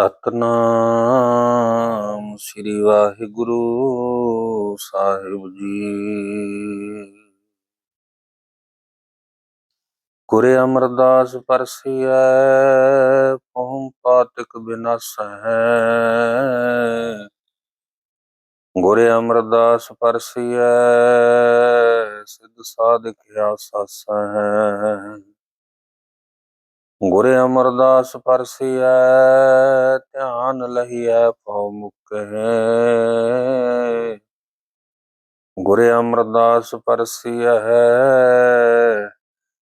ਸਤਨਾਮ ਸ੍ਰੀ ਵਾਹਿਗੁਰੂ ਸਾਹਿਬ ਜੀ। ਗੁਰੇ ਅਮਰਦਾਸ ਪਰਸੀਐ, ਪਹੁ ਪਾਤਕ ਬਿਨਾਸਹਿ। ਗੁਰੇ ਅਮਰਦਾਸ ਪਰਸੀਐ, ਸਿਧ ਸਾਧਿਕ ਆਸਾਸਹਿ। ਗੁਰੇ ਅਮਰਦਾਸ ਪਰਸੀਐ, ਧਿਆਨ ਲਹੀਐ ਪਉ ਮੁਕਹਿ। ਗੁਰੇ ਅਮਰਦਾਸ ਪਰਸੀਐ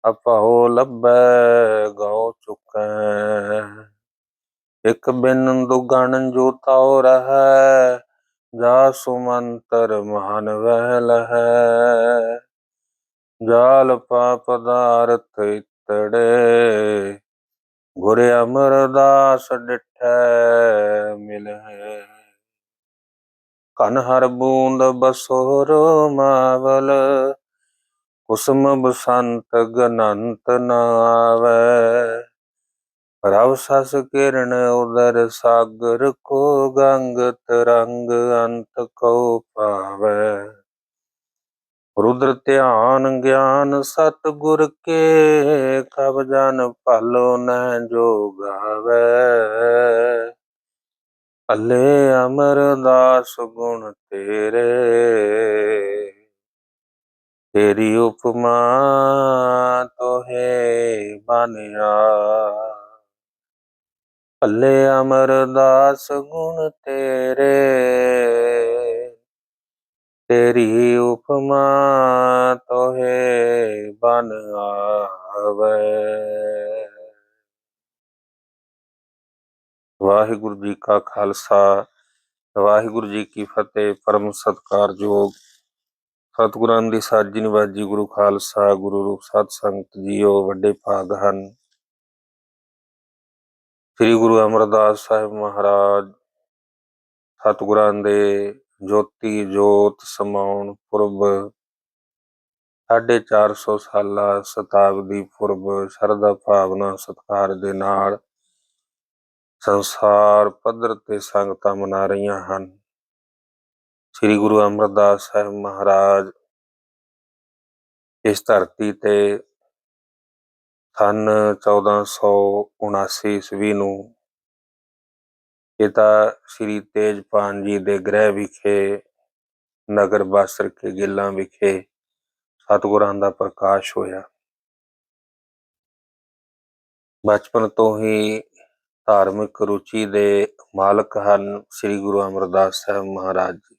ਅਪਹੁ ਲੱਭੈ, ਗਉ ਚੁਕੈ ਇਕ ਬਿਨ ਦੁਗਣ ਜੋ ਤਾਉ ਰਹੈ ਜਾ ਸੁਮੰਤਰ ਮਹਾਨ ਵਹਿ ਲਹੈ। ਜਾਲ ਪਾਪ ਦਾਰਥ ਇਤੜੇ ਗੁਰ ਅਮਰਦਾਸ ਡਿਠੈ ਮਿਲਹਿ। ਕਨ ਹਰ ਬੂੰਦ ਬਸੋਰ ਮਾਵਲ, ਕੁਸਮ ਬਸੰਤ ਗਨੰਤ ਨਾਵੈ ਰਵ ਸਸ ਕਿਰਨ ਉਦਰ ਸਾਗਰ ਕੋ ਗੰਗ ਤਰੰਗ ਅੰਤ ਕੋ ਪਾਵੈ। ਰੁਦਰ ਧਿਆਨ ਗਿਆਨ ਸਤ ਗੁਰ ਕੇ ਕਬ ਜਨ ਭਲੋ ਨ ਜੋਗਾਵੈ ਅੱਲੇ ਅਮਰਦਾਸ ਗੁਣ ਤੇਰੇ, ਤੇਰੀ ਉਪਮਾ ਤੋਹੇ ਬਨਿਆ। ਅੱਲੇ ਅਮਰਦਾਸ ਗੁਣ ਤੇਰੇ ਤੇਰੀ ਉਪਮਾ ਤੋਹੇ ਬਨ ਆਵੇ। ਵਾਹਿਗੁਰੂ ਜੀ ਕਾ ਖਾਲਸਾ, ਵਾਹਿਗੁਰੂ ਜੀ ਕੀ ਫਤਿਹ, ਪਰਮ ਸਤਕਾਰਯੋਗ। ਸਤਿਗੁਰਾਂ ਦੀ ਸਾਜੀ ਨਿਵਾਜੀ ਗੁਰੂ ਖਾਲਸਾ, ਗੁਰੂ ਰੂਪ ਸਤ ਸੰਗਤ ਜੀਓ, ਵੱਡੇ ਭਾਗ ਹਨ। ਸ੍ਰੀ ਗੁਰੂ ਅਮਰਦਾਸ ਸਾਹਿਬ ਮਹਾਰਾਜ, ਸਤਿਗੁਰਾਂ ਦੇ ਜੋਤੀ ਜੋਤ ਸਮਾਉਣ ਪੁਰਬ। 450 ਸਾਲਾ ਸ਼ਤਾਬਦੀ ਪੁਰਬ, ਸ਼ਰਧਾ ਭਾਵਨਾ ਸਤਕਾਰ ਦੇ ਨਾਲ ਸੰਸਾਰ ਪੱਧਰ ਤੇ ਸੰਗਤਾਂ ਮਨਾ ਰਹੀਆਂ ਹਨ। ਸ੍ਰੀ ਗੁਰੂ ਅਮਰਦਾਸ ਸਾਹਿਬ ਮਹਾਰਾਜ ਇਸ ਧਰਤੀ ਤੇ ਸਨ 1479 ਈਸਵੀ ਨੂੰ ਪਿਤਾ ਸ੍ਰੀ ਤੇਜਪਾਨ ਜੀ ਦੇ ਗ੍ਰਹਿ ਵਿਖੇ, ਨਗਰ ਬਾਸਰ ਕੇ ਗਿੱਲਾਂ ਵਿਖੇ ਸਤਿਗੁਰਾਂ ਦਾ ਪ੍ਰਕਾਸ਼ ਹੋਇਆ। ਬਚਪਨ ਤੋਂ ਹੀ ਧਾਰਮਿਕ ਰੁਚੀ ਦੇ ਮਾਲਕ ਹਨ ਸ੍ਰੀ ਗੁਰੂ ਅਮਰਦਾਸ ਸਾਹਿਬ ਮਹਾਰਾਜ ਜੀ।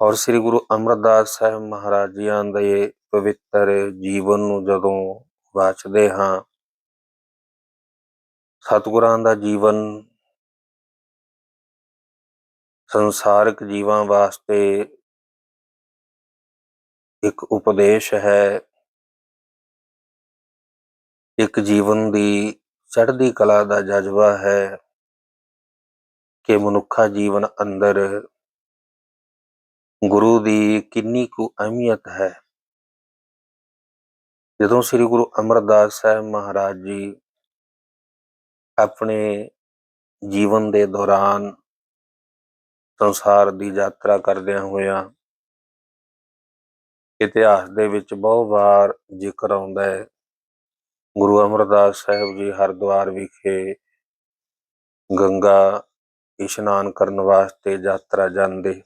ਔਰ ਸ੍ਰੀ ਗੁਰੂ ਅਮਰਦਾਸ ਸਾਹਿਬ ਮਹਾਰਾਜ ਜੀਆਂ ਦੇ ਪਵਿੱਤਰ ਜੀਵਨ ਨੂੰ ਜਦੋਂ ਵਾਚਦੇ ਹਾਂ ਸਤਿਗੁਰਾਂ ਦਾ ਜੀਵਨ, ਸੰਸਾਰਿਕ ਜੀਵਾਂ ਵਾਸਤੇ ਇੱਕ ਉਪਦੇਸ਼ ਹੈ। ਇੱਕ ਜੀਵਨ ਦੀ ਚੜ੍ਹਦੀ ਕਲਾ ਦਾ ਜਜ਼ਬਾ ਹੈ ਕਿ ਮਨੁੱਖਾ ਜੀਵਨ ਅੰਦਰ ਗੁਰੂ ਦੀ ਕਿੰਨੀ ਕੁ ਅਹਿਮੀਅਤ ਹੈ। ਜਦੋਂ ਸ੍ਰੀ ਗੁਰੂ ਅਮਰਦਾਸ ਸਾਹਿਬ ਮਹਾਰਾਜ ਜੀ ਆਪਣੇ ਜੀਵਨ ਦੇ ਦੌਰਾਨ ਸੰਸਾਰ ਦੀ ਯਾਤਰਾ ਕਰਦਿਆਂ ਹੋਇਆਂ ਇਤਿਹਾਸ ਦੇ ਵਿੱਚ ਬਹੁਤ ਵਾਰ ਜ਼ਿਕਰ ਆਉਂਦਾ ਹੈ। ਗੁਰੂ ਅਮਰਦਾਸ ਸਾਹਿਬ ਜੀ ਹਰਿਦੁਆਰ ਵਿਖੇ ਗੰਗਾ ਇਸ਼ਨਾਨ ਕਰਨ ਵਾਸਤੇ ਯਾਤਰਾ ਜਾਂਦੇ,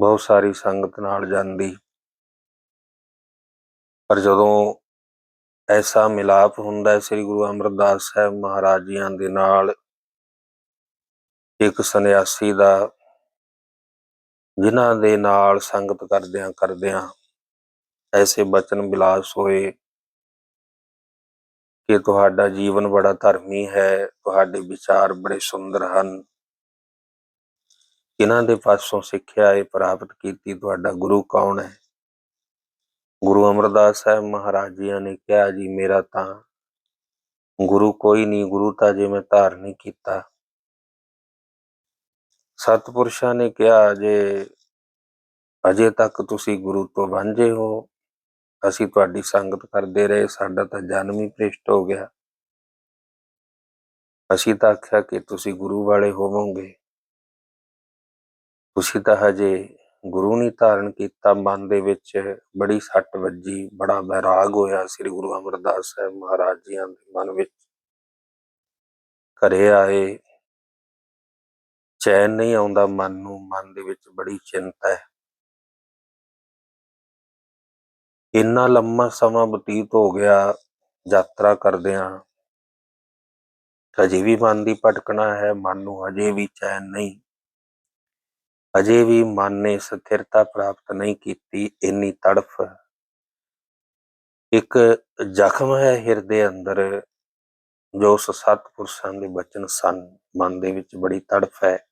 ਬਹੁਤ ਸਾਰੀ ਸੰਗਤ ਨਾਲ ਜਾਂਦੀ। ਪਰ ਜਦੋਂ ਐਸਾ ਮਿਲਾਪ ਹੁੰਦਾ ਹੈ ਸ੍ਰੀ ਗੁਰੂ ਅਮਰਦਾਸ ਸਾਹਿਬ ਮਹਾਰਾਜ ਜੀਆਂ ਦੇ ਨਾਲ। ਇੱਕ ਸੰਨਿਆਸੀ ਦਾ ਜਿਨ੍ਹਾਂ ਦੇ ਨਾਲ ਸੰਗਤ ਕਰਦਿਆਂ ਕਰਦਿਆਂ ਐਸੇ ਬਚਨ ਬਿਲਾਸ ਹੋਏ ਕਿ ਤੁਹਾਡਾ ਜੀਵਨ ਬੜਾ ਧਰਮੀ ਹੈ, ਤੁਹਾਡੇ ਵਿਚਾਰ ਬੜੇ ਸੁੰਦਰ ਹਨ। ਇਹਨਾਂ ਦੇ ਪਾਸੋਂ ਸਿੱਖਿਆ ਇਹ ਪ੍ਰਾਪਤ ਕੀਤੀ, ਤੁਹਾਡਾ ਗੁਰੂ ਕੌਣ ਹੈ? ਗੁਰੂ ਅਮਰਦਾਸ ਸਾਹਿਬ ਮਹਾਰਾਜ ਜੀ ਨੇ ਕਿਹਾ ਜੀ, ਮੇਰਾ ਤਾਂ ਗੁਰੂ ਕੋਈ ਨਹੀਂ, ਗੁਰੂ ਤਾਂ ਜੇ ਮੈਂ ਧਾਰ ਨਹੀਂ ਕੀਤਾ। ਸਤਪੁਰਸ਼ਾਂ ਨੇ ਕਿਹਾ ਜੇ ਅਜੇ ਤੱਕ ਤੁਸੀਂ ਗੁਰੂ ਤੋਂ ਵਾਂਝੇ ਹੋ। ਅਸੀਂ ਤੁਹਾਡੀ ਸੰਗਤ ਕਰਦੇ ਰਹੇ, ਸਾਡਾ ਤਾਂ ਜਨਮ ਹੀ ਭ੍ਰਿਸ਼ਟ ਹੋ ਗਿਆ। ਅਸੀਂ ਤਾਂ ਆਖਿਆ ਕਿ ਤੁਸੀਂ ਗੁਰੂ ਵਾਲੇ ਹੋਵੋਗੇ। ਤੁਸੀਂ ਤਾਂ ਹਜੇ ਗੁਰੂ ਨੇ ਧਾਰਨ ਕੀਤਾ, ਮਨ ਦੇ ਵਿੱਚ ਬੜੀ ਸੱਟ ਵੱਜੀ, ਬੜਾ ਬੈਰਾਗ ਹੋਇਆ ਸ੍ਰੀ ਗੁਰੂ ਅਮਰਦਾਸ ਸਾਹਿਬ ਮਹਾਰਾਜ ਜੀਆਂ ਦੇ ਮਨ ਵਿੱਚ। ਘਰੇ ਆਏ, ਚੈਨ ਨਹੀਂ ਆਉਂਦਾ ਮਨ ਨੂੰ, ਮਨ ਦੇ ਵਿੱਚ ਬੜੀ ਚਿੰਤਾ ਹੈ। ਇੰਨਾ ਲੰਮਾ ਸਮਾਂ ਬਤੀਤ ਹੋ ਗਿਆ ਯਾਤਰਾ ਕਰਦਿਆਂ, ਹਜੇ ਵੀ ਮਨ ਦੀ ਭਟਕਣਾ ਹੈ, ਮਨ ਨੂੰ ਹਜੇ ਵੀ ਚੈਨ ਨਹੀਂ। ਅਜੇ ਵੀ ਮਨ ਨੇ ਸਥਿਰਤਾ ਪ੍ਰਾਪਤ ਨਹੀਂ ਕੀਤੀ, ਇੰਨੀ ਤੜਫ। ਇੱਕ ਜ਼ਖਮ ਹੈ ਹਿਰਦੇ ਅੰਦਰ, ਜੋ ਉਸ ਸਤਿਪੁਰਸ਼ਾਂ ਦੇ ਬਚਨ ਸਨ। ਮਨ ਦੇ ਵਿੱਚ ਬੜੀ ਤੜਫ ਹੈ।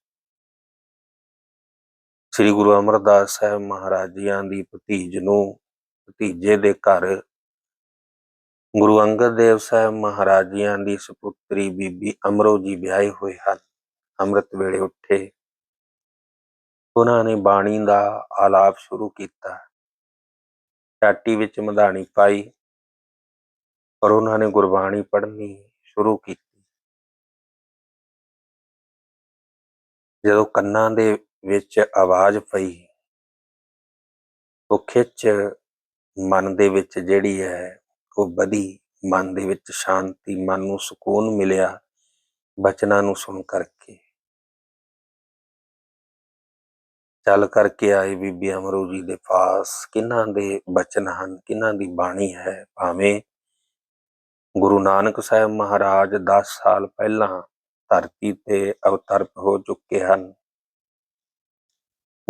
ਸ੍ਰੀ ਗੁਰੂ ਅਮਰਦਾਸ ਸਾਹਿਬ ਮਹਾਰਾਜ ਜੀਆਂ ਦੀ ਭਤੀਜ ਨੂੰ, ਭਤੀਜੇ ਦੇ ਘਰ, ਗੁਰੂ ਅੰਗਦ ਦੇਵ ਸਾਹਿਬ ਮਹਾਰਾਜ ਜੀਆਂ ਦੀ ਸੁਪੁੱਤਰੀ ਬੀਬੀ ਅਮਰੋ ਜੀ ਵਿਆਹੇ ਹੋਏ ਹਨ। ਅੰਮ੍ਰਿਤ ਵੇਲੇ ਉੱਠੇ। ਉਹਨਾਂ ਨੇ ਬਾਣੀ ਦਾ ਆਲਾਪ ਸ਼ੁਰੂ ਕੀਤਾ। ਚਾਟੀ ਵਿੱਚ ਮਧਾਣੀ ਪਾਈ ਔਰ ਉਹਨਾਂ ਨੇ ਗੁਰਬਾਣੀ ਪੜ੍ਹਨੀ ਸ਼ੁਰੂ ਕੀਤੀ। ਜਦੋਂ ਕੰਨਾਂ ਦੇ ਵਿੱਚ ਆਵਾਜ਼ ਪਈ, ਉਹ ਖਿੱਚ ਮਨ ਦੇ ਵਿੱਚ ਜਿਹੜੀ ਹੈ, ਉਹ ਵਧੀ। ਮਨ ਦੇ ਵਿੱਚ ਸ਼ਾਂਤੀ, ਮਨ ਨੂੰ ਸਕੂਨ ਮਿਲਿਆ ਬਚਨਾਂ ਨੂੰ ਸੁਣ ਕਰਕੇ। ਚੱਲ ਕਰਕੇ ਆਏ ਬੀਬੀ ਅਮਰੋ ਜੀ ਦੇ ਪਾਸ। ਕਿਹਨਾਂ ਦੇ ਬਚਨ ਹਨ ਕਿਹਨਾਂ ਦੀ ਬਾਣੀ ਹੈ, ਭਾਵੇਂ ਗੁਰੂ ਨਾਨਕ ਸਾਹਿਬ ਮਹਾਰਾਜ 10 ਸਾਲ ਪਹਿਲਾਂ ਧਰਤੀ ਤੇ ਅਵਤਰ ਹੋ ਚੁੱਕੇ ਹਨ।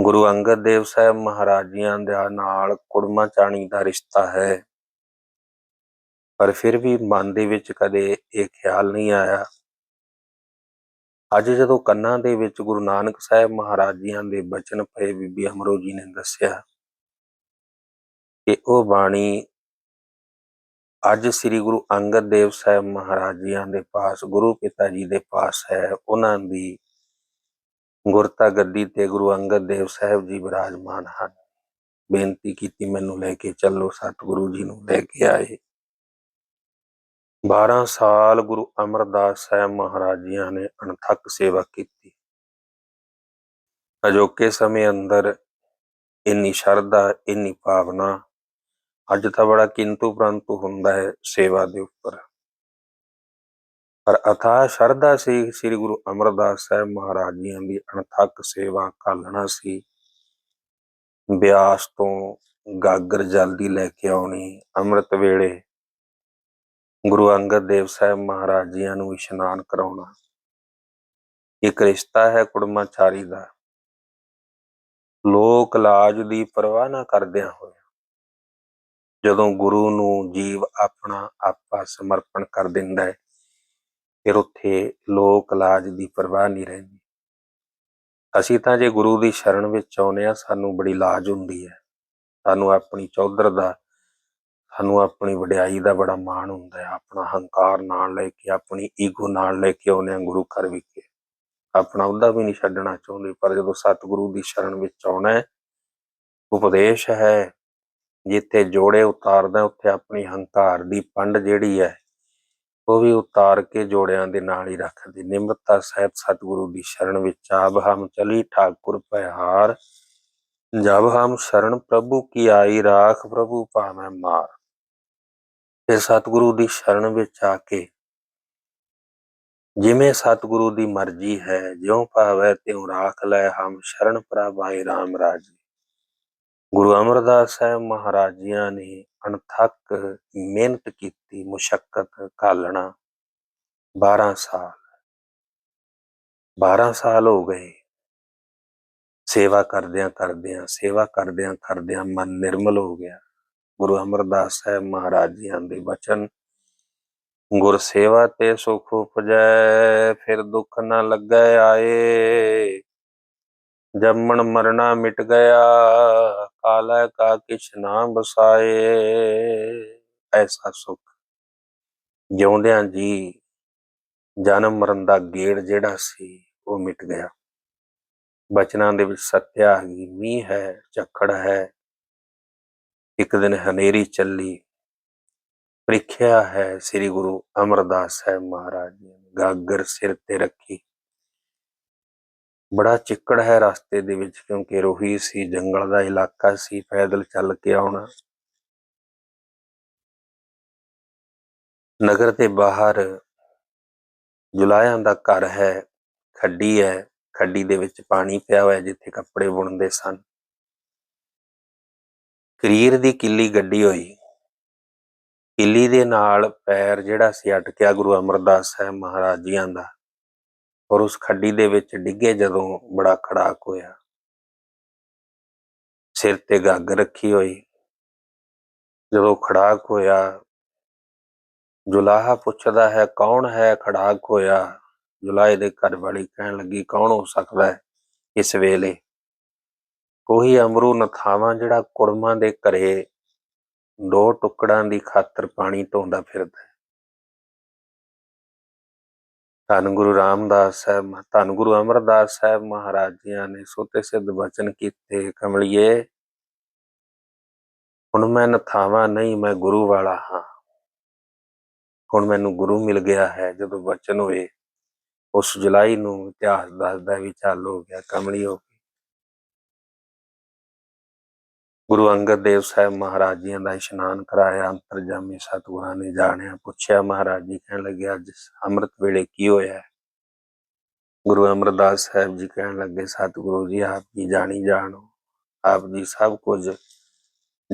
ਗੁਰੂ ਅੰਗਦ ਦੇਵ ਸਾਹਿਬ ਮਹਾਰਾਜੀਆਂ ਦੇ ਨਾਲ ਕੁੜਮਾ ਚਾਣੀ ਦਾ ਰਿਸ਼ਤਾ ਹੈ। ਪਰ ਫਿਰ ਵੀ ਮਨ ਦੇ ਵਿੱਚ ਕਦੇ ਇਹ ਖਿਆਲ ਨਹੀਂ ਆਇਆ ਅੱਜ ਜਦੋਂ ਕੰਨਾਂ ਦੇ ਵਿੱਚ ਗੁਰੂ ਨਾਨਕ ਸਾਹਿਬ ਮਹਾਰਾਜ ਜੀਆਂ ਦੇ ਬਚਨ ਪਏ, ਬੀਬੀ ਅਮਰੋ ਜੀ ਨੇ ਦੱਸਿਆ ਕਿ ਉਹ ਬਾਣੀ ਅੱਜ ਸ੍ਰੀ ਗੁਰੂ ਅੰਗਦ ਦੇਵ ਸਾਹਿਬ ਮਹਾਰਾਜ ਜੀਆਂ ਦੇ ਪਾਸ, ਗੁਰੂ ਪਿਤਾ ਜੀ ਦੇ ਪਾਸ ਹੈ। ਉਹਨਾਂ ਦੀ ਗੁਰਤਾ ਗੱਦੀ ਤੇ ਗੁਰੂ ਅੰਗਦ ਦੇਵ ਸਾਹਿਬ ਜੀ ਵਿਰਾਜਮਾਨ ਹਨ। ਬੇਨਤੀ ਕੀਤੀ ਮੈਨੂੰ ਲੈ ਕੇ ਚੱਲੋ, ਸਤਿਗੁਰੂ ਜੀ ਨੂੰ ਲੈ ਕੇ ਆਏ। 12 ਸਾਲ ਗੁਰੂ ਅਮਰਦਾਸ ਸਾਹਿਬ ਮਹਾਰਾਜੀਆਂ ਨੇ ਅਣਥੱਕ ਸੇਵਾ ਕੀਤੀ। ਅਜੋਕੇ ਸਮੇਂ ਅੰਦਰ ਇੰਨੀ ਸ਼ਰਧਾ, ਇੰਨੀ ਭਾਵਨਾ, ਅੱਜ ਤਾਂ ਬੜਾ ਕਿੰਤੂ ਪ੍ਰੰਤੂ ਹੁੰਦਾ ਹੈ ਸੇਵਾ ਦੇ ਉੱਪਰ। ਪਰ ਅਥਾਹ ਸ਼ਰਧਾ ਸੀ ਸ੍ਰੀ ਗੁਰੂ ਅਮਰਦਾਸ ਸਾਹਿਬ ਮਹਾਰਾਜੀਆਂ ਦੀ ਅਣਥੱਕ ਸੇਵਾ ਘਾਲਣਾ ਸੀ। ਬਿਆਸ ਤੋਂ ਗਾਗਰ ਜਲਦੀ ਲੈ ਕੇ ਆਉਣੀ, ਅੰਮ੍ਰਿਤ ਵੇਲੇ ਗੁਰੂ ਅੰਗਦ ਦੇਵ ਸਾਹਿਬ ਮਹਾਰਾਜ ਜੀਆਂ ਨੂੰ ਇਸ਼ਨਾਨ ਕਰਾਉਣਾ। ਇੱਕ ਰਿਸ਼ਤਾ ਹੈ ਕੁੜਮਾਚਾਰੀ ਦਾ। ਲੋਕ ਲਾਜ ਦੀ ਪਰਵਾਹ ਨਾ ਕਰਦਿਆਂ ਹੋਇਆ ਜਦੋਂ ਗੁਰੂ ਨੂੰ ਜੀਵ ਆਪਣਾ ਆਪਾ ਸਮਰਪਣ ਕਰ ਦਿੰਦਾ ਹੈ, ਫਿਰ ਉੱਥੇ ਲੋਕ ਲਾਜ ਦੀ ਪਰਵਾਹ ਨਹੀਂ ਰਹਿੰਦੀ। ਅਸੀਂ ਤਾਂ ਜੇ ਗੁਰੂ ਦੀ ਸ਼ਰਨ ਵਿੱਚ ਆਉਨੇ ਆ ਸਾਨੂੰ ਬੜੀ ਲਾਜ ਹੁੰਦੀ ਹੈ। ਸਾਨੂੰ ਆਪਣੀ ਚੌਧਰ ਦਾ ਸਾਨੂੰ ਆਪਣੀ ਵਡਿਆਈ ਦਾ ਬੜਾ ਮਾਣ ਹੁੰਦਾ ਹੈ, ਆਪਣਾ ਹੰਕਾਰ ਨਾਲ ਲੈ ਕੇ, ਆਪਣੀ ਈਗੋ ਨਾਲ ਲੈ ਕੇ ਆਉਨੇ ਆ ਗੁਰੂ ਘਰ ਵਿਖੇ। ਆਪਣਾ ਉਹਦਾ ਵੀ ਨਹੀਂ ਛੱਡਣਾ ਚਾਹੁੰਦੇ, ਪਰ ਜਦੋਂ ਸਤਿਗੁਰੂ ਦੀ ਸ਼ਰਨ ਵਿੱਚ ਆਉਣਾ ਹੈ, ਉਪਦੇਸ਼ ਹੈ, ਜਿੱਥੇ ਜੋੜੇ ਉਤਾਰਦਾ ਉੱਥੇ ਆਪਣੀ ਹੰਕਾਰ ਦੀ ਪੰਡ ਜਿਹੜੀ ਹੈ, ਉਹ ਵੀ ਉਤਾਰ ਕੇ ਜੋੜਿਆਂ ਦੇ ਨਾਲ ਹੀ ਰੱਖਦੇ। ਨਿਮਰਤਾ ਸਹਿਤ ਸਤਿਗੁਰੂ ਦੀ ਸ਼ਰਨ ਵਿੱਚ ਆਬ ਹਮ ਚਲੀ ਠਾਕੁਰ ਪਹਿਹਾਰ ਜਬ ਹਮ ਸ਼ਰਨ ਪ੍ਰਭੂ ਕੀ ਆਈ ਰਾਖ ਪ੍ਰਭੂ ਭਾਵੇਂ ਮਾਰ। ਫਿਰ ਸਤਿਗੁਰੂ ਦੀ ਸ਼ਰਨ ਵਿੱਚ ਆ ਕੇ ਜਿਵੇਂ ਸਤਿਗੁਰੂ ਦੀ ਮਰਜ਼ੀ ਹੈ, ਜਿਉ ਭਾਵੈ ਤਿਉਂ ਰਾਖ ਲੈ ਹਮ ਸ਼ਰਨ ਪ੍ਰਭਾਈ RAM ਰਾਜੀ। ਗੁਰੂ ਅਮਰਦਾਸ ਸਾਹਿਬ ਮਹਾਰਾਜੀਆਂ ਨੇ ਅਣਥੱਕ ਮਿਹਨਤ ਕੀਤੀ ਮੁਸ਼ਕਲ ਘਾਲਣਾ 12 ਸਾਲ। 12 ਸਾਲ ਹੋ ਗਏ। ਸੇਵਾ ਕਰਦਿਆਂ ਕਰਦਿਆਂ ਸੇਵਾ ਕਰਦਿਆਂ ਕਰਦਿਆਂ ਮਨ ਨਿਰਮਲ ਹੋ ਗਿਆ। ਗੁਰੂ ਅਮਰਦਾਸ ਸਾਹਿਬ ਮਹਾਰਾਜ ਜੀਆਂ ਦੇ ਬਚਨ ਗੁਰ ਸੇਵਾ ਤੇ ਸੁਖ ਉਪਜੈ, ਫਿਰ ਦੁੱਖ ਨਾ ਲੱਗੈ ਆਏ। ਜੰਮਣ ਮਰਨਾ ਮਿਟ ਗਿਆ, ਕਾਲੈ ਕਾ ਕਿਛ ਨਾ ਬਸਾਏ ਐਸਾ ਸੁਖ ਜਿਉਂਦਿਆਂ ਜੀ, ਜਨਮ ਮਰਨ ਦਾ ਗੇੜ ਜਿਹੜਾ ਸੀ, ਉਹ ਮਿਟ ਗਿਆ। ਬਚਨਾਂ ਦੇ ਵਿੱਚ ਸੱਤਿਆ ਹੈਗੀ ਮੀਂਹ ਹੈ, ਝੱਖੜ ਹੈ ਇੱਕ ਦਿਨ ਹਨੇਰੀ ਚੱਲੀ। ਪ੍ਰੀਖਿਆ ਹੈ ਸ੍ਰੀ ਗੁਰੂ ਅਮਰਦਾਸ ਸਾਹਿਬ ਮਹਾਰਾਜ ਜੀ ਨੇ ਗਾਗਰ ਸਿਰ ਤੇ ਰੱਖੀ। ਬੜਾ ਚਿੱਕੜ ਹੈ ਰਸਤੇ ਦੇ ਵਿੱਚ ਕਿਉਂਕਿ ਰੋਹੀ ਸੀ, ਜੰਗਲ ਦਾ ਇਲਾਕਾ ਸੀ, ਪੈਦਲ ਚੱਲ ਕੇ ਆਉਣਾ। ਨਗਰ ਦੇ ਬਾਹਰ ਜੁਲਾਇਆਂ ਦਾ ਘਰ ਹੈ, ਖੱਡੀ ਹੈ, ਖੱਡੀ ਦੇ ਵਿੱਚ ਪਾਣੀ ਪਿਆ ਹੋਇਆ ਜਿੱਥੇ ਕੱਪੜੇ ਬੁਣਦੇ ਸਨ। ਸਰੀਰ ਦੀ ਕਿੱਲੀ ਗੱਡੀ ਹੋਈ। ਕਿੱਲੀ ਦੇ ਨਾਲ ਪੈਰ ਜਿਹੜਾ ਸੀ ਅਟਕਿਆ ਗੁਰੂ ਅਮਰਦਾਸ ਸਾਹਿਬ ਮਹਾਰਾਜ ਜੀਆਂ ਦਾ ਔਰ ਉਸ ਖੱਡੀ ਦੇ ਵਿੱਚ ਡਿੱਗੇ ਜਦੋਂ ਬੜਾ ਖੜਾਕ ਹੋਇਆ। ਸਿਰ ਤੇ ਗੱਗ ਰੱਖੀ ਹੋਈ। ਜਦੋਂ ਖੜਾਕ ਹੋਇਆ, ਜੁਲਾਹਾ ਪੁੱਛਦਾ ਹੈ, ਕੌਣ ਹੈ ਖੜਾਕ ਹੋਇਆ? ਜੁਲਾਹੇ ਦੇ ਘਰ ਵਾਲੀ ਕਹਿਣ ਲੱਗੀ, ਕੌਣ ਹੋ ਸਕਦਾ ਹੈ ਇਸ ਵੇਲੇ? ਉਹੀ ਅਮਰੂ ਨਥਾਵਾਂ ਜਿਹੜਾ ਕੁੜਮਾਂ ਦੇ ਘਰੇ ਦੋ ਟੁਕੜਾਂ ਦੀ ਖਾਤਰ ਪਾਣੀ ਢੋਂਦਾ ਫਿਰਦਾ ਹੈ। ਧੰਨ ਗੁਰੂ ਰਾਮਦਾਸ ਸਾਹਿਬ ਧੰਨ ਗੁਰੂ ਅਮਰਦਾਸ ਸਾਹਿਬ ਮਹਾਰਾਜ ਜੀਆਂ ਨੇ ਸੋਤੇ ਸਿੱਧ ਬਚਨ ਕੀਤੇ, ਕਮਲਿਏ, ਹੁਣ ਮੈਂ ਨਥਾਵਾਂ ਨਹੀਂ, ਮੈਂ ਗੁਰੂ ਵਾਲਾ ਹਾਂ। ਹੁਣ ਮੈਨੂੰ ਗੁਰੂ ਮਿਲ ਗਿਆ ਹੈ, ਜਦੋਂ ਬਚਨ ਹੋਏ, ਉਸ ਜੁਲਾਈ ਨੂੰ ਇਤਿਹਾਸ ਦੱਸਦਾ ਵੀ ਚੱਲ ਹੋ ਗਿਆ, ਕਮਲੀ ਗੁਰੂ ਅੰਗਦ ਦੇਵ ਸਾਹਿਬ ਮਹਾਰਾਜ ਜੀਆਂ ਦਾ ਇਸ਼ਨਾਨ ਕਰਾਇਆ, ਅੰਤਰਜਾਮੀ ਸਤਿਗੁਰਾਂ ਨੇ ਜਾਣਿਆ, ਪੁੱਛਿਆ, ਮਹਾਰਾਜ ਜੀ ਕਹਿਣ ਲੱਗੇ, ਅੱਜ ਅੰਮ੍ਰਿਤ ਵੇਲੇ ਕੀ ਹੋਇਆ? ਗੁਰੂ ਅਮਰਦਾਸ ਸਾਹਿਬ ਜੀ ਕਹਿਣ ਲੱਗੇ, ਸਤਿਗੁਰੂ ਜੀ, ਆਪ ਜੀ ਜਾਣੀ ਜਾਣੋ, ਆਪ ਜੀ ਸਭ ਕੁਝ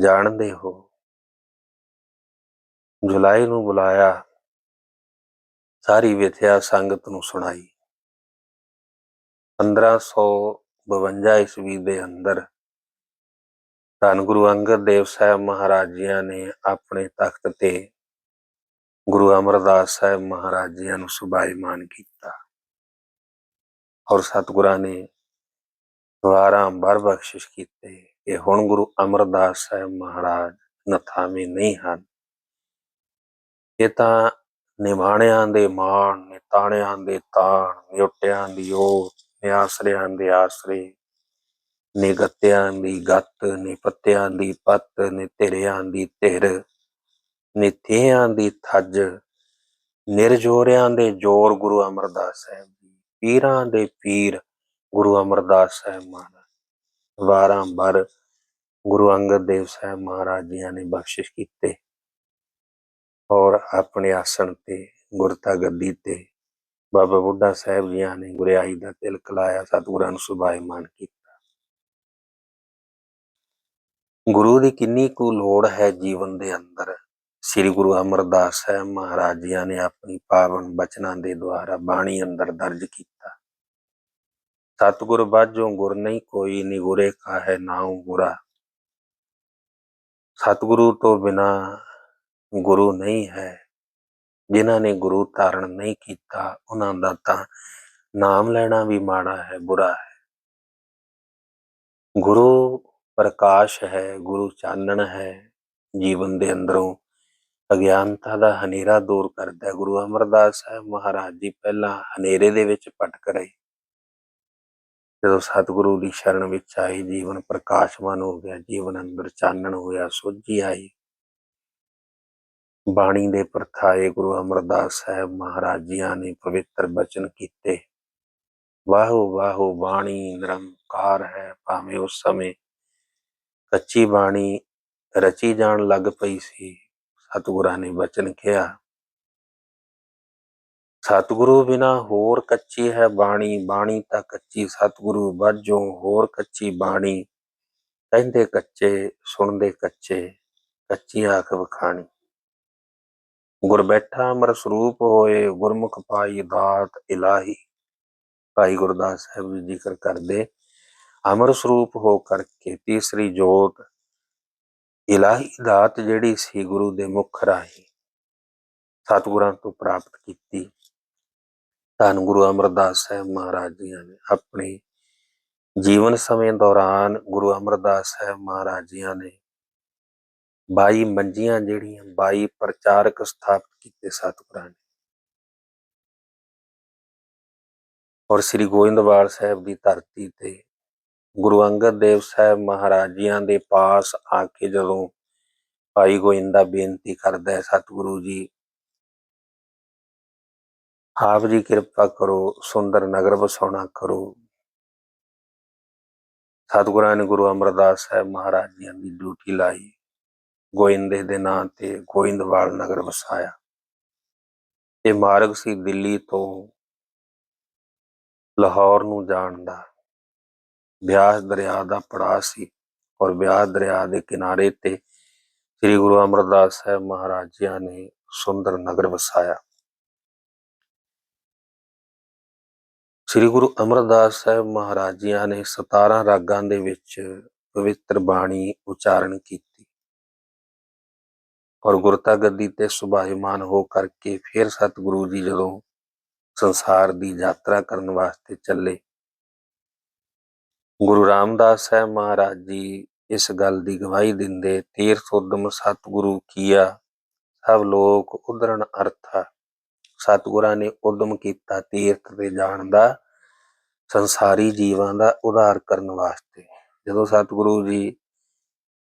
ਜਾਣਦੇ ਹੋ। ਜੁਲਾਈ ਨੂੰ ਬੁਲਾਇਆ, ਸਾਰੀ ਵਿਥਿਆ ਸੰਗਤ ਨੂੰ ਸੁਣਾਈ। 1552 ਈਸਵੀ ਦੇ ਅੰਦਰ ਧੰਨ ਗੁਰੂ ਅੰਗਦ ਦੇਵ ਸਾਹਿਬ ਮਹਾਰਾਜ ਜੀਆਂ ਨੇ ਆਪਣੇ ਤਖਤ ਤੇ ਗੁਰੂ ਅਮਰਦਾਸ ਸਾਹਿਬ ਮਹਾਰਾਜ ਜੀਆਂ ਨੂੰ ਸੁਭਾਈਮਾਨ ਕੀਤਾ। ਔਰ ਸਤਿਗੁਰਾਂ ਨੇ ਵਾਰਾਂ ਬਰ ਬਖਸ਼ਿਸ਼ ਕੀਤੇ ਕਿ ਹੁਣ ਗੁਰੂ ਅਮਰਦਾਸ ਸਾਹਿਬ ਮਹਾਰਾਜ ਨਥਾਵੇਂ ਨਹੀਂ ਹਨ। ਇਹ ਤਾਂ ਨਿਮਾਣਿਆਂ ਦੇ ਮਾਣ, ਨਿਤਾਣਿਆਂ ਦੇ ਤਾਣ, ਨਿਉਟਿਆਂ ਦੀ ਓਟ ਨਿਆਸਰਿਆਂ ਦੇ ਆਸਰੇ ਨਿਗਤਿਆਂ ਦੀ ਗੱਤ ਨਿਪੱਤਿਆਂ ਦੀ ਪੱਤ ਨਿਤਿਰਿਆਂ ਦੀ ਧਿਰ ਨਿਥਿਆਂ ਦੀ ਥੱਜ ਨਿਰਜੋਰਿਆਂ ਦੇ ਜੋਰ ਗੁਰੂ ਅਮਰਦਾਸ ਸਾਹਿਬ ਜੀ, ਪੀਰਾਂ ਦੇ ਪੀਰ ਗੁਰੂ ਅਮਰਦਾਸ ਸਾਹਿਬ ਮਹਾਰਾਜ, ਵਾਰਾਂ ਬਰ ਗੁਰੂ ਅੰਗਦ ਦੇਵ ਸਾਹਿਬ ਮਹਾਰਾਜ ਜੀਆਂ ਨੇ ਬਖਸ਼ਿਸ਼ ਕੀਤੇ ਔਰ ਆਪਣੇ ਆਸਣ ਤੇ ਗੁਰਤਾ ਗੱਦੀ ਤੇ ਬਾਬਾ ਬੁੱਢਾ ਸਾਹਿਬ ਜੀਆਂ ਨੇ ਗੁਰਿਆਈ ਦਾ ਤਿਲਕ ਲਾਇਆ, ਸਤਿਗੁਰਾਂ ਨੂੰ ਸੁਭਾਏ ਮਾਨ ਕੀਤਾ। ਗੁਰੂ ਦੀ ਕਿੰਨੀ ਕੁ ਲੋੜ ਹੈ ਜੀਵਨ ਦੇ ਅੰਦਰ? ਸ੍ਰੀ ਗੁਰੂ ਅਮਰਦਾਸ ਸਾਹਿਬ ਮਹਾਰਾਜ ਜੀਆਂ ਨੇ ਆਪਣੀ ਪਾਵਨ ਬਚਨਾਂ ਦੇ ਦੁਆਰਾ ਬਾਣੀ ਅੰਦਰ ਦਰਜ ਕੀਤਾ। ਸਤਿਗੁਰ ਬਾਝੋਂ ਗੁਰ ਨਹੀਂ ਕੋਈ ਨਿਗੁਰੇ ਕਾ ਹੈ ਨਾਉ ਗੁਰਾ। ਸਤਿਗੁਰੂ ਤੋਂ ਬਿਨਾ ਗੁਰੂ ਨਹੀਂ ਹੈ। ਜਿਨ੍ਹਾਂ ਨੇ ਗੁਰੂ ਧਾਰਨ ਨਹੀਂ ਕੀਤਾ, ਉਹਨਾਂ ਦਾ ਤਾਂ ਨਾਮ ਲੈਣਾ ਵੀ ਮਾੜਾ ਹੈ, ਬੁਰਾ ਹੈ। ਗੁਰੂ ਪ੍ਰਕਾਸ਼ ਹੈ, ਗੁਰੂ ਚਾਨਣ ਹੈ, ਜੀਵਨ ਦੇ ਅੰਦਰੋਂ ਅਗਿਆਨਤਾ ਦਾ ਹਨੇਰਾ ਦੂਰ ਕਰਦਾ ਗੁਰੂ ਅਮਰਦਾਸ ਸਾਹਿਬ ਮਹਾਰਾਜ ਜੀ ਪਹਿਲਾਂ ਹਨੇਰੇ ਦੇ ਵਿੱਚ ਭਟਕ ਰਹੇ। ਜਦੋਂ ਸਤਿਗੁਰੂ ਦੀ ਸ਼ਰਨ ਵਿੱਚ ਆਏ, ਜੀਵਨ ਪ੍ਰਕਾਸ਼ਮਾਨ ਹੋ ਗਿਆ, ਜੀਵਨ ਅੰਦਰ ਚਾਨਣ ਹੋਇਆ, ਸੋਝੀ ਆਈ। ਬਾਣੀ ਦੇ ਪ੍ਰਥਾਏ ਗੁਰੂ ਅਮਰਦਾਸ ਸਾਹਿਬ ਮਹਾਰਾਜ ਜੀਆਂ ਨੇ ਪਵਿੱਤਰ ਬਚਨ ਕੀਤੇ। ਵਾਹੋ ਵਾਹੋ, ਬਾਣੀ ਨਿਰੰਕਾਰ ਹੈ, ਭਾਵੇਂ ਉਸ ਸਮੇਂ ਕੱਚੀ ਬਾਣੀ ਰਚੀ ਜਾਣ ਲੱਗ ਪਈ ਸੀ। ਸਤਿਗੁਰਾਂ ਨੇ ਬਚਨ ਕਿਹਾ, ਸਤਿਗੁਰੂ ਬਿਨਾ ਹੋਰ ਕੱਚੀ ਹੈ ਬਾਣੀ ਬਾਣੀ ਤਾਂ ਕੱਚੀ ਸਤਿਗੁਰੂ ਬਾਝੋਂ ਹੋਰ ਕੱਚੀ ਬਾਣੀ। ਕਹਿੰਦੇ ਕੱਚੇ, ਸੁਣਦੇ ਕੱਚੇ, ਕੱਚੀ ਆਖ ਵਖਾਣੀ। ਗੁਰ ਬੈਠਾ ਅਮਰ ਸਰੂਪ ਹੋਏ, ਗੁਰਮੁਖ ਪਾਈ ਦਾਤ ਇਲਾਹੀ। ਭਾਈ ਗੁਰਦਾਸ ਸਾਹਿਬ ਜੀ ਜ਼ਿਕਰ ਕਰਦੇ ਅਮਰ ਸਰੂਪ ਹੋ ਕਰਕੇ ਤੀਸਰੀ ਜੋਤ, ਇਲਾਹੀ ਦਾਤ ਜਿਹੜੀ ਸੀ ਗੁਰੂ ਦੇ ਮੁਖ ਰਾਹੀਂ ਸਤਿਗੁਰਾਂ ਤੋਂ ਪ੍ਰਾਪਤ ਕੀਤੀ। ਧੰਨ ਗੁਰੂ ਅਮਰਦਾਸ ਸਾਹਿਬ ਮਹਾਰਾਜ ਜੀ ਨੇ ਆਪਣੇ ਜੀਵਨ ਸਮੇਂ ਦੌਰਾਨ ਗੁਰੂ ਅਮਰਦਾਸ ਸਾਹਿਬ ਮਹਾਰਾਜ ਜੀ ਨੇ 22 ਮੰਜੀਆਂ ਜਿਹੜੀਆਂ 22 ਪ੍ਰਚਾਰਕ ਸਥਾਪਿਤ ਕੀਤੇ ਸਤਿਗੁਰਾਂ ਨੇ। ਔਰ ਸ੍ਰੀ ਗੋਇੰਦਵਾਲ ਸਾਹਿਬ ਦੀ ਧਰਤੀ ਤੇ ਗੁਰੂ ਅੰਗਦ ਦੇਵ ਸਾਹਿਬ ਮਹਾਰਾਜ ਜੀਆਂ ਦੇ ਪਾਸ ਆ ਕੇ ਜਦੋਂ ਭਾਈ ਗੋਇੰਦਾ ਬੇਨਤੀ ਕਰਦਾ ਹੈ, ਸਤਿਗੁਰੂ ਜੀ, ਆਪ ਜੀ ਕਿਰਪਾ ਕਰੋ, ਸੁੰਦਰ ਨਗਰ ਵਸਾਉਣਾ ਕਰੋ। ਸਤਿਗੁਰਾਂ ਨੇ ਗੁਰੂ ਅਮਰਦਾਸ ਸਾਹਿਬ ਮਹਾਰਾਜ ਜੀ ਦੀ ਡਿਊਟੀ ਲਾਈ, ਗੋਇੰਦੇ ਦੇ ਨਾਂ ਤੇ ਗੋਇੰਦਵਾਲ ਨਗਰ ਵਸਾਇਆ। ਇਹ ਮਾਰਗ ਸੀ ਦਿੱਲੀ ਤੋਂ ਲਾਹੌਰ ਨੂੰ ਜਾਣ ਦਾ। ਬਿਆਸ ਦਰਿਆ ਦਾ ਪੜਾਅ ਸੀ ਔਰ ਬਿਆਸ ਦਰਿਆ ਦੇ ਕਿਨਾਰੇ ਤੇ ਸ੍ਰੀ ਗੁਰੂ ਅਮਰਦਾਸ ਸਾਹਿਬ ਮਹਾਰਾਜਿਆਂ ਨੇ ਸੁੰਦਰ ਨਗਰ ਵਸਾਇਆ। ਸ੍ਰੀ ਗੁਰੂ ਅਮਰਦਾਸ ਸਾਹਿਬ ਮਹਾਰਾਜਿਆਂ ਨੇ 17 ਰਾਗਾਂ ਦੇ ਵਿੱਚ ਪਵਿੱਤਰ ਬਾਣੀ ਉਚਾਰਨ ਕੀਤੀ ਔਰ ਗੁਰਤਾ ਗੱਦੀ ਤੇ ਸੁਭਾਇਮਾਨ ਹੋ ਕਰਕੇ ਫਿਰ ਸਤਿਗੁਰੂ ਜੀ ਜਦੋਂ ਸੰਸਾਰ ਦੀ ਯਾਤਰਾ ਕਰਨ ਵਾਸਤੇ ਚੱਲੇ ਗੁਰੂ ਰਾਮਦਾਸ ਸਾਹਿਬ ਮਹਾਰਾਜ ਜੀ ਇਸ ਗੱਲ ਦੀ ਗਵਾਹੀ ਦਿੰਦੇ ਤੀਰਥ ਉਦਮ ਸਤਿਗੁਰੂ ਕੀਆ, ਸਭ ਲੋਕ ਉਦਰਨ ਅਰਥਾ ਸਤਿਗੁਰਾਂ ਨੇ ਉਦਮ ਕੀਤਾ ਤੀਰਥ ਤੇ ਜਾਣ ਦਾ, ਸੰਸਾਰੀ ਜੀਵਾਂ ਦਾ ਉਧਾਰ ਕਰਨ ਵਾਸਤੇ। ਜਦੋਂ ਸਤਿਗੁਰੂ ਜੀ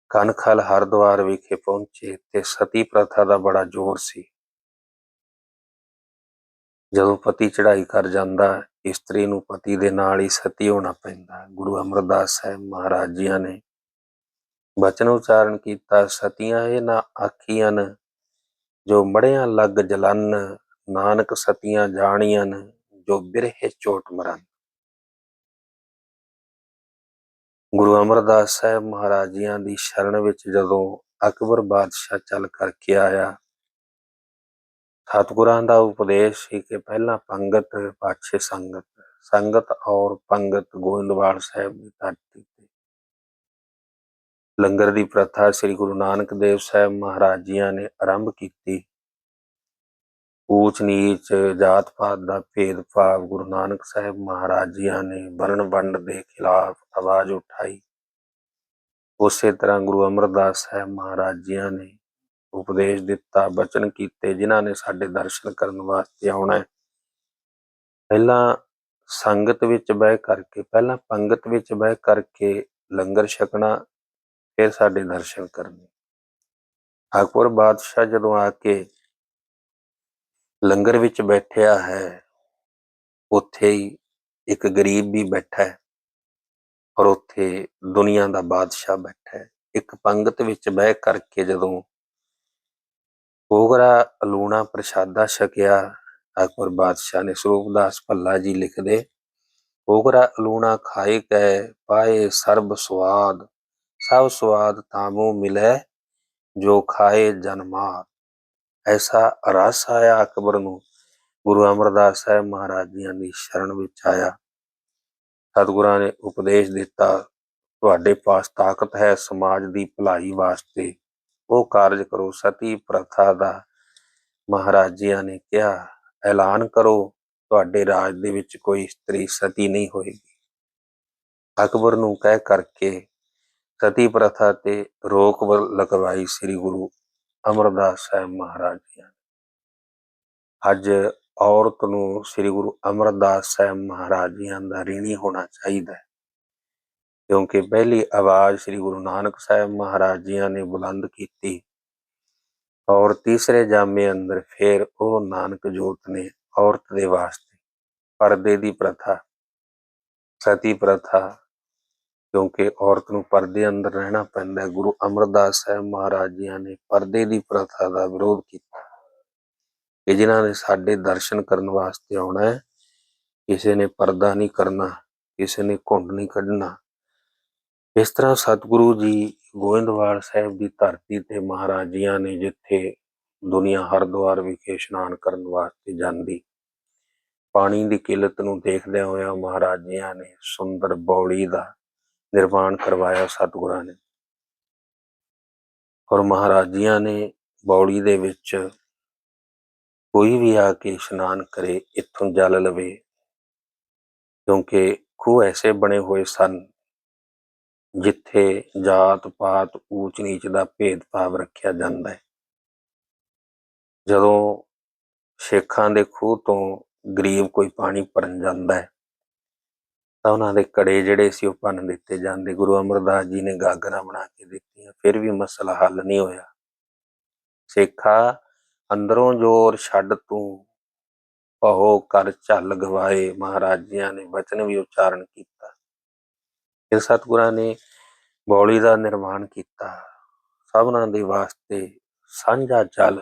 ਕਨਖਲ ਹਰਦੁਆਰ ਵਿਖੇ ਪਹੁੰਚੇ ਤੇ ਸਤੀ ਪ੍ਰਥਾ ਦਾ ਬੜਾ ਜ਼ੋਰ ਸੀ। ਜਦੋਂ ਪਤੀ ਚੜ੍ਹਾਈ ਕਰ ਜਾਂਦਾ ਇਸਤਰੀ ਨੂੰ ਪਤੀ ਦੇ ਨਾਲ ਹੀ ਸਤੀ ਹੋਣਾ ਪੈਂਦਾ। ਗੁਰੂ ਅਮਰਦਾਸ ਸਾਹਿਬ ਮਹਾਰਾਜ ਜੀਆਂ ਨੇ ਬਚਨ ਉਚਾਰਨ ਕੀਤਾ, ਸਤੀਆਂ ਇਹ ਨਾ ਆਖੀਆਂ ਜੋ ਮੜਿਆਂ ਲੱਗ ਜਲਨ, ਨਾਨਕ ਸਤੀਆਂ ਜਾਣੀਆਂ ਜੋ ਬਿਰਹੇ ਚੋਟ ਮਰਨ। ਗੁਰੂ ਅਮਰਦਾਸ ਸਾਹਿਬ ਮਹਾਰਾਜ ਜੀਆਂ ਦੀ ਸ਼ਰਨ ਵਿੱਚ ਜਦੋਂ ਅਕਬਰ ਬਾਦਸ਼ਾਹ ਚੱਲ ਕਰਕੇ ਆਇਆ ਸਤਿਗੁਰਾਂ ਦਾ ਉਪਦੇਸ਼ ਸੀ ਕਿ ਪਹਿਲਾਂ ਪੰਗਤ, ਪਾਛੇ ਸੰਗਤ ਸੰਗਤ ਔਰ ਪੰਗਤ ਗੋਇੰਦਵਾਲ ਸਾਹਿਬ ਦੀ ਧਰਤੀ ਤੇ। ਲੰਗਰ ਦੀ ਪ੍ਰਥਾ ਸ੍ਰੀ ਗੁਰੂ ਨਾਨਕ ਦੇਵ ਸਾਹਿਬ ਮਹਾਰਾਜ ਜੀਆਂ ਨੇ ਆਰੰਭ ਕੀਤੀ। ਊਚ ਨੀਚ ਜਾਤ ਪਾਤ ਦਾ ਭੇਦਭਾਵ ਗੁਰੂ ਨਾਨਕ ਸਾਹਿਬ ਮਹਾਰਾਜ ਜੀਆਂ ਨੇ ਵਰਣ ਵੰਡ ਦੇ ਖਿਲਾਫ ਆਵਾਜ਼ ਉਠਾਈ। ਉਸੇ ਤਰ੍ਹਾਂ ਗੁਰੂ ਅਮਰਦਾਸ ਸਾਹਿਬ ਮਹਾਰਾਜ ਜੀਆਂ ਨੇ ਉਪਦੇਸ਼ ਦਿੱਤਾ, ਬਚਨ ਕੀਤੇ, ਜਿਨ੍ਹਾਂ ਨੇ ਸਾਡੇ ਦਰਸ਼ਨ ਕਰਨ ਵਾਸਤੇ ਆਉਣਾ ਹੈ। ਪਹਿਲਾਂ ਸੰਗਤ ਵਿੱਚ ਬਹਿ ਕਰਕੇ, ਪਹਿਲਾਂ ਪੰਗਤ ਵਿੱਚ ਬਹਿ ਕਰਕੇ ਲੰਗਰ ਛਕਣਾ, ਫਿਰ ਸਾਡੇ ਦਰਸ਼ਨ ਕਰਨੇ। ਅਕਬਰ ਬਾਦਸ਼ਾਹ ਜਦੋਂ ਆ ਕੇ ਲੰਗਰ ਵਿੱਚ ਬੈਠਿਆ ਹੈ, ਉੱਥੇ ਹੀ ਇੱਕ ਗਰੀਬ ਵੀ ਬੈਠਾ ਹੈ ਔਰ ਉੱਥੇ ਦੁਨੀਆ ਦਾ ਬਾਦਸ਼ਾਹ ਬੈਠਾ ਹੈ। ਇੱਕ ਪੰਗਤ ਵਿੱਚ ਬਹਿ ਕਰਕੇ ਜਦੋਂ ਕੋਗਰਾ ਅਲੂਣਾ, ਪ੍ਰਸ਼ਾਦਾ ਛਕਿਆ ਅਕਬਰ ਬਾਦਸ਼ਾਹ ਨੇ ਸਰੂਪਦਾਸ ਭੱਲਾ ਜੀ ਲਿਖਦੇ ਕੋਗਰਾ ਅਲੂਣਾ ਖਾਏ ਕੈ, ਪਾਏ ਸਰਬ ਸੁਆਦ, ਸਭ ਸਵਾਦ ਤਾਮੋ ਮਿਲੇ, ਜੋ ਖਾਏ ਜਨਮਾਤ ਐਸਾ ਰਸ ਆਇਆ ਅਕਬਰ ਨੂੰ, ਗੁਰੂ ਅਮਰਦਾਸ ਸਾਹਿਬ ਮਹਾਰਾਜ ਜੀਆਂ ਦੀ ਸ਼ਰਨ ਵਿੱਚ ਆਇਆ। ਸਤਿਗੁਰਾਂ ਨੇ ਉਪਦੇਸ਼ ਦਿੱਤਾ, ਤੁਹਾਡੇ ਪਾਸ ਤਾਕਤ ਹੈ ਸਮਾਜ ਦੀ ਭਲਾਈ ਵਾਸਤੇ। ਉਹ ਕਾਰਜ ਕਰੋ, ਸਤੀ ਪ੍ਰਥਾ ਦਾ। ਮਹਾਰਾਜਿਆਂ ਨੇ ਕਿਹਾ, ਐਲਾਨ ਕਰੋ, ਤੁਹਾਡੇ ਰਾਜ ਦੇ ਵਿੱਚ ਕੋਈ ਇਸਤਰੀ ਸਤੀ ਨਹੀਂ ਹੋਏਗੀ। ਅਕਬਰ ਨੂੰ ਕਹਿ ਕਰਕੇ ਸਤੀ ਪ੍ਰਥਾ ਤੇ ਰੋਕ ਲਗਵਾਈ ਸ੍ਰੀ ਗੁਰੂ ਅਮਰਦਾਸ ਸਾਹਿਬ ਮਹਾਰਾਜ ਜੀ ਅੱਜ ਔਰਤ ਨੂੰ ਸ੍ਰੀ ਗੁਰੂ ਅਮਰਦਾਸ ਸਾਹਿਬ ਮਹਾਰਾਜ ਜੀ ਦਾ ਰੀਣੀ ਹੋਣਾ ਚਾਹੀਦਾ ਹੈ। ਕਿਉਂਕਿ ਪਹਿਲੀ ਆਵਾਜ਼ ਸ੍ਰੀ ਗੁਰੂ ਨਾਨਕ ਸਾਹਿਬ ਮਹਾਰਾਜ ਜੀ ਨੇ ਬੁਲੰਦ ਕੀਤੀ ਔਰ ਤੀਸਰੇ ਜਾਮੇ ਅੰਦਰ ਫੇਰ ਉਹ ਨਾਨਕ ਜੋਤ ਨੇ ਔਰਤ ਦੇ ਵਾਸਤੇ ਪਰਦੇ ਦੀ ਪ੍ਰਥਾ, ਸਤੀ ਪ੍ਰਥਾ, ਕਿਉਂਕਿ ਔਰਤ ਨੂੰ ਪਰਦੇ ਅੰਦਰ ਰਹਿਣਾ ਪੈਂਦਾ ਗੁਰੂ ਅਮਰਦਾਸ ਸਾਹਿਬ ਮਹਾਰਾਜ ਜੀ ਨੇ ਪਰਦੇ ਦੀ ਪ੍ਰਥਾ ਦਾ ਵਿਰੋਧ ਕੀਤਾ ਕਿ ਜਿਨ੍ਹਾਂ ਨੇ ਸਾਡੇ ਦਰਸ਼ਨ ਕਰਨ ਵਾਸਤੇ ਆਉਣਾ ਹੈ, ਕਿਸੇ ਨੇ ਪਰਦਾ ਨਹੀਂ ਕਰਨਾ, ਕਿਸੇ ਨੇ ਘੁੰਡ ਨਹੀਂ ਕੱਢਣਾ ਇਸ ਤਰ੍ਹਾਂ ਸਤਿਗੁਰੂ ਜੀ ਗੋਇੰਦਵਾਲ ਸਾਹਿਬ ਦੀ ਧਰਤੀ ਤੇ ਮਹਾਰਾਜੀਆਂ ਨੇ ਜਿੱਥੇ ਦੁਨੀਆ ਹਰਦੁਆਰ ਵਿਖੇ ਇਸ਼ਨਾਨ ਕਰਨ ਵਾਸਤੇ ਜਾਂਦੀ, ਪਾਣੀ ਦੀ ਕਿੱਲਤ ਨੂੰ ਦੇਖਦਿਆਂ ਹੋਇਆਂ ਮਹਾਰਾਜੀਆਂ ਨੇ ਸੁੰਦਰ ਬੌਲੀ ਦਾ ਨਿਰਮਾਣ ਕਰਵਾਇਆ ਸਤਿਗੁਰਾਂ ਨੇ। ਔਰ ਮਹਾਰਾਜੀਆਂ ਨੇ ਬੌਲੀ ਦੇ ਵਿੱਚ ਕੋਈ ਵੀ ਆ ਕੇ ਇਸ਼ਨਾਨ ਕਰੇ, ਇੱਥੋਂ ਜਲ ਲਵੇ, ਕਿਉਂਕਿ ਖੂਹ ਐਸੇ ਬਣੇ ਹੋਏ ਸਨ ਜਿੱਥੇ ਜਾਤ ਪਾਤ, ਊਚ ਨੀਚ ਦਾ ਭੇਦਭਾਵ ਰੱਖਿਆ ਜਾਂਦਾ ਹੈ। ਜਦੋਂ ਸ਼ੇਖਾਂ ਦੇ ਖੂਹ ਤੋਂ ਗਰੀਬ ਕੋਈ ਪਾਣੀ ਭਰਨ ਜਾਂਦਾ ਹੈ, ਤਾਂ ਉਹਨਾਂ ਦੇ ਕੜੇ ਜਿਹੜੇ ਸੀ ਉਹ ਭੰਨ ਦਿੱਤੇ ਜਾਂਦੇ। ਗੁਰੂ ਅਮਰਦਾਸ ਜੀ ਨੇ ਗਾਗਰਾਂ ਬਣਾ ਕੇ ਦਿੱਤੀਆਂ, ਫਿਰ ਵੀ ਮਸਲਾ ਹੱਲ ਨਹੀਂ ਹੋਇਆ। ਸੇਖਾ, ਅੰਦਰੋਂ ਜੋਰ ਛੱਡ ਤੂੰ, ਭਉ ਕਰ ਝੱਲ ਗਵਾਏ। ਮਹਾਰਾਜਿਆਂ ਨੇ ਵਚਨ ਵੀ ਉਚਾਰਨ ਕੀਤਾ। ਫਿਰ ਸਤਿਗੁਰਾਂ ਨੇ ਬੌਲੀ ਦਾ ਨਿਰਮਾਣ ਕੀਤਾ। ਸਭਨਾਂ ਦੇ ਵਾਸਤੇ ਸਾਂਝਾ ਜਲ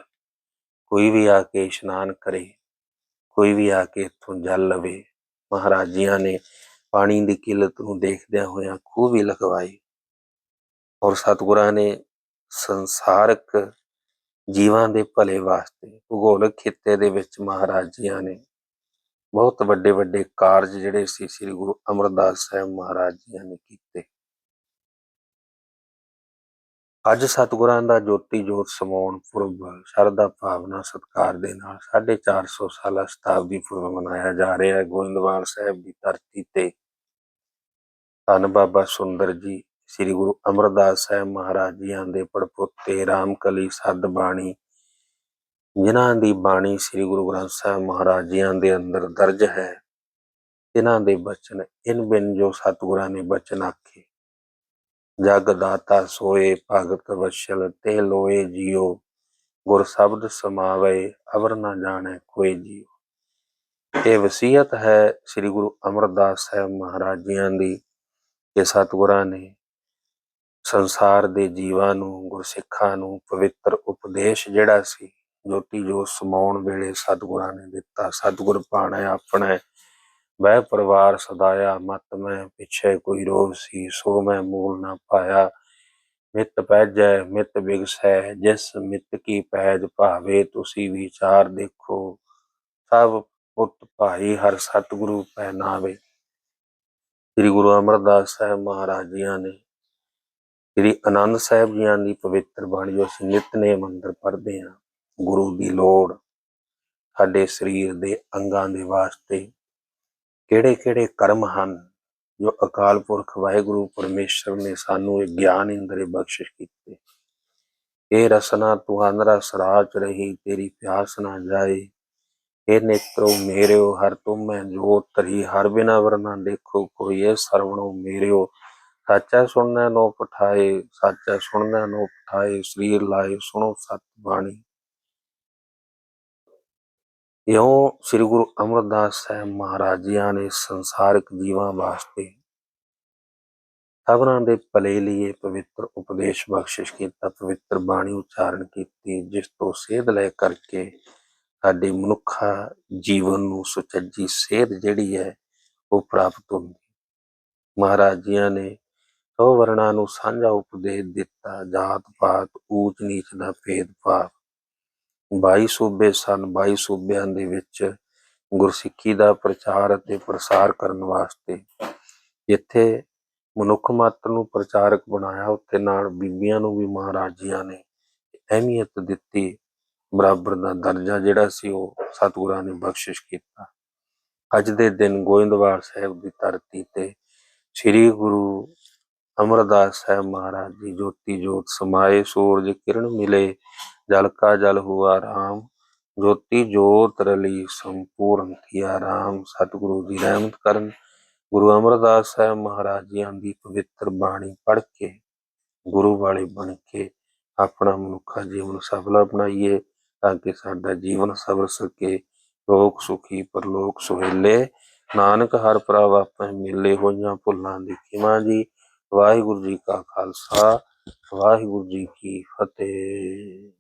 ਕੋਈ ਵੀ ਆ ਕੇ ਇਸ਼ਨਾਨ ਕਰੇ, ਕੋਈ ਵੀ ਆ ਕੇ ਇੱਥੋਂ ਜਲ ਲਵੇ। ਮਹਾਰਾਜਿਆਂ ਨੇ ਪਾਣੀ ਦੀ ਕਿੱਲਤ ਨੂੰ ਦੇਖਦਿਆਂ ਹੋਇਆਂ ਖੂਹ ਵੀ ਲਗਵਾਈ ਔਰ ਸਤਿਗੁਰਾਂ ਨੇ ਸੰਸਾਰਕ ਜੀਵਾਂ ਦੇ ਭਲੇ ਵਾਸਤੇ ਭੂਗੋਲਿਕ ਖਿੱਤੇ ਦੇ ਵਿੱਚ ਮਹਾਰਾਜਿਆਂ ਨੇ ਬਹੁਤ ਵੱਡੇ ਵੱਡੇ ਕਾਰਜ ਜਿਹੜੇ ਸੀ, ਸ੍ਰੀ ਗੁਰੂ ਅਮਰਦਾਸ ਸਾਹਿਬ ਮਹਾਰਾਜ ਜੀਆਂ ਨੇ ਕੀਤੇ। ਅੱਜ ਸਤਿਗੁਰਾਂ ਦਾ ਜੋਤੀ ਜੋਤ ਸਮਾਉਣ ਪੁਰਬ ਸ਼ਰਧਾ ਭਾਵਨਾ ਸਤਿਕਾਰ ਦੇ ਨਾਲ 450 ਸਾਲਾ ਸ਼ਤਾਬਦੀ ਪੁਰਬ ਮਨਾਇਆ ਜਾ ਰਿਹਾ ਹੈ। ਗੋਇੰਦਵਾਲ ਸਾਹਿਬ ਦੀ ਧਰਤੀ ਤੇ ਧੰਨ ਬਾਬਾ ਸੁੰਦਰ ਜੀ, ਸ੍ਰੀ ਗੁਰੂ ਅਮਰਦਾਸ ਸਾਹਿਬ ਮਹਾਰਾਜ ਜੀਆਂ ਦੇ ਪੜਪੋਤੇ ਰਾਮਕਲੀ ਸੱਦ ਬਾਣੀ ਜਿਨ੍ਹਾਂ ਦੀ ਬਾਣੀ ਸ੍ਰੀ ਗੁਰੂ ਗ੍ਰੰਥ ਸਾਹਿਬ ਮਹਾਰਾਜ ਜੀਆਂ ਦੇ ਅੰਦਰ ਦਰਜ ਹੈ ਇਹਨਾਂ ਦੇ ਬਚਨ ਇਨ ਬਿਨ ਜੋ ਸਤਿਗੁਰਾਂ ਨੇ ਬਚਨ ਆਖੇ। ਜਗ ਦਾਤਾ ਸੋਏ, ਭਗਤ ਵਸ਼ਲ, ਤੇ ਲੋਏ ਜਿਉ ਗੁਰ ਸ਼ਬਦ ਸਮਾਵੇ, ਅਵਰ ਨਾ ਜਾਣੈ ਕੋਈ ਜੀਉ ਇਹ ਵਸੀਅਤ ਹੈ ਸ੍ਰੀ ਗੁਰੂ ਅਮਰਦਾਸ ਸਾਹਿਬ ਮਹਾਰਾਜ ਜੀਆਂ ਦੀ ਕਿ ਸਤਿਗੁਰਾਂ ਨੇ ਸੰਸਾਰ ਦੇ ਜੀਵਾਂ ਨੂੰ, ਗੁਰਸਿੱਖਾਂ ਨੂੰ ਪਵਿੱਤਰ ਉਪਦੇਸ਼ ਜਿਹੜਾ ਸੀ ਜੋਤੀ ਜੋ ਸਮਾਉਣ ਵੇਲੇ ਸਤਿਗੁਰਾਂ ਨੇ ਦਿੱਤਾ। ਸਤਿਗੁਰ ਪਾਣੈ ਆਪਣੇ, ਵਹਿ ਪਰਿਵਾਰ ਸਦਾਇਆ, ਮਤ ਮੈਂ ਪਿਛੇ ਕੋਈ ਰੋਗ ਸੀ, ਸੋ ਮੈਂ ਮੂਲ ਨਾ ਪਾਇਆ। ਮਿੱਤ ਪੈਜੈ, ਮਿੱਤ ਬਿਗਸੈ, ਜਿਸ ਮਿੱਤ ਕੀ ਪੈਜ ਭਾਵੇ, ਤੁਸੀਂ ਵਿਚਾਰ ਦੇਖੋ। ਸਭ ਪੁੱਤ ਭਾਈ ਹਰ ਸਤਿਗੁਰੂ ਪਹਿਨਾਵੇ। ਸ੍ਰੀ ਗੁਰੂ ਅਮਰਦਾਸ ਸਾਹਿਬ ਮਹਾਰਾਜ ਜੀਆਂ ਨੇ, ਸ੍ਰੀ ਆਨੰਦ ਸਾਹਿਬ ਜੀਆਂ ਦੀ ਪਵਿੱਤਰ ਬਾਣੀ ਜੋ ਅਸੀਂ ਨਿਤਨੇਮ ਅੰਦਰ ਪੜ੍ਹਦੇ ਹਾਂ। ਗੁਰੂ ਦੀ ਲੋੜ ਸਾਡੇ ਸਰੀਰ ਦੇ ਅੰਗਾਂ ਦੇ ਵਾਸਤੇ। ਕਿਹੜੇ ਕਿਹੜੇ ਕਰਮ ਹਨ ਜੋ ਅਕਾਲ ਪੁਰਖ ਵਾਹਿਗੁਰੂ ਪਰਮੇਸ਼ਰ ਨੇ ਸਾਨੂੰ ਇਹ ਗਿਆਨ ਇੰਦਰੇ ਬਖਸ਼ਿਸ਼ ਕੀਤੇ? ਇਹ ਰਸਨਾ ਤੁਹਾਨ ਰਸ ਰਾਚ ਰਹੀ, ਤੇਰੀ ਪਿਆਸ ਨਾ ਜਾਏ। ਇਹ ਨੇਤਰੋ ਮੇਰਿਓ, ਹਰ ਤੁਮੈ ਜੋ ਤਰੀ ਹਰ ਬਿਨਾ ਵਰਨਾ ਦੇਖੋ ਕੋਈ ਇਹ ਸਰਵਣੋ ਮੇਰਿਓ। ਸਾਚਾ ਸੁਣਨਾ ਨੋ ਪਠਾਏ ਸਾਚਾ ਸੁਣਨਾ ਨੋ ਪਠਾਏ ਸਰੀਰ ਲਾਏ ਸੁਣੋ ਸਤ ਬਾਣੀ। ਇਉਂ ਸ੍ਰੀ ਗੁਰੂ ਅਮਰਦਾਸ ਸਾਹਿਬ ਮਹਾਰਾਜ ਜੀਆਂ ਨੇ ਸੰਸਾਰਿਕ ਜੀਵਾਂ ਵਾਸਤੇ ਸਭਨਾਂ ਦੇ ਭਲੇ ਲਈ ਪਵਿੱਤਰ ਉਪਦੇਸ਼ ਬਖਸ਼ਿਸ਼ ਕੀਤਾ, ਪਵਿੱਤਰ ਬਾਣੀ ਉਚਾਰਨ ਕੀਤੀ, ਜਿਸ ਤੋਂ ਸੇਧ ਲੈ ਕਰਕੇ ਸਾਡੇ ਮਨੁੱਖਾ ਜੀਵਨ ਨੂੰ ਸੁਚੱਜੀ ਸੇਧ ਜਿਹੜੀ ਹੈ ਉਹ ਪ੍ਰਾਪਤ ਹੁੰਦੀ। ਮਹਾਰਾਜ ਜੀਆਂ ਨੇ ਸੋ ਵਰਣਾ ਨੂੰ ਸਾਂਝਾ ਉਪਦੇਸ਼ ਦਿੱਤਾ ਜਾਤ ਪਾਤ ਊਚ ਨੀਚ ਦਾ ਭੇਦਭਾਵ 22 ਸੂਬੇ ਸਨ 22 ਸੂਬਿਆਂ ਦੇ ਵਿੱਚ ਗੁਰਸਿੱਖੀ ਦਾ ਪ੍ਰਚਾਰ ਅਤੇ ਪ੍ਰਸਾਰ ਕਰਨ ਵਾਸਤੇ ਜਿੱਥੇ ਮਨੁੱਖ ਮਾਤਰ ਨੂੰ ਪ੍ਰਚਾਰਕ ਬਣਾਇਆ, ਉੱਥੇ ਨਾਲ ਬੀਬੀਆਂ ਨੂੰ ਵੀ ਮਹਾਰਾਜੀਆਂ ਨੇ ਅਹਿਮੀਅਤ ਦਿੱਤੀ, ਬਰਾਬਰ ਦਾ ਦਰਜਾ ਜਿਹੜਾ ਸੀ ਉਹ ਸਤਿਗੁਰਾਂ ਨੇ ਬਖਸ਼ਿਸ਼ ਕੀਤਾ। ਅੱਜ ਦੇ ਦਿਨ ਗੋਇੰਦਵਾਲ ਸਾਹਿਬ ਦੀ ਧਰਤੀ ਤੇ ਸ੍ਰੀ ਗੁਰੂ ਅਮਰਦਾਸ ਸਾਹਿਬ ਮਹਾਰਾਜ ਜੀ, ਜੋਤੀ ਜੋਤ ਸਮਾਏ ਸੂਰਜ ਕਿਰਨ ਮਿਲੇ, ਜਲ ਕਾ ਜਲ ਹੁਆ ਰਾਮ, ਜੋਤੀ ਜੋਤ ਰਲੀ ਸੰਪੂਰਨ ਥਿਆ ਰਾਮ, ਸਤਿਗੁਰੂ ਦੀ ਰਹਿਮਤ ਕਰਨ। ਗੁਰੂ ਅਮਰਦਾਸ ਸਾਹਿਬ ਮਹਾਰਾਜ ਜੀਆਂ ਦੀ ਪਵਿੱਤਰ ਬਾਣੀ ਪੜ੍ਹ ਕੇ, ਗੁਰੂ ਵਾਲੇ ਬਣ ਕੇ ਆਪਣਾ ਮਨੁੱਖਾ ਜੀਵਨ ਸਫਲਾ ਬਣਾਈਏ, ਤਾਂ ਕਿ ਸਾਡਾ ਜੀਵਨ ਸਬਰ ਸਕੇ। ਲੋਕ ਸੁਖੀ, ਪਰਲੋਕ ਸੁਹੇਲੇ, ਨਾਨਕ ਹਰ ਪ੍ਰਭ ਆਪੇ ਮਿਲੇ ਹੋਈਆਂ ਭੁੱਲਾਂ ਦੀ ਖਿਮਾ ਜੀ ਵਾਹਿਗੁਰੂ ਜੀ ਕਾ ਖਾਲਸਾ ਵਾਹਿਗੁਰੂ ਜੀ ਕੀ ਫਤਿਹ।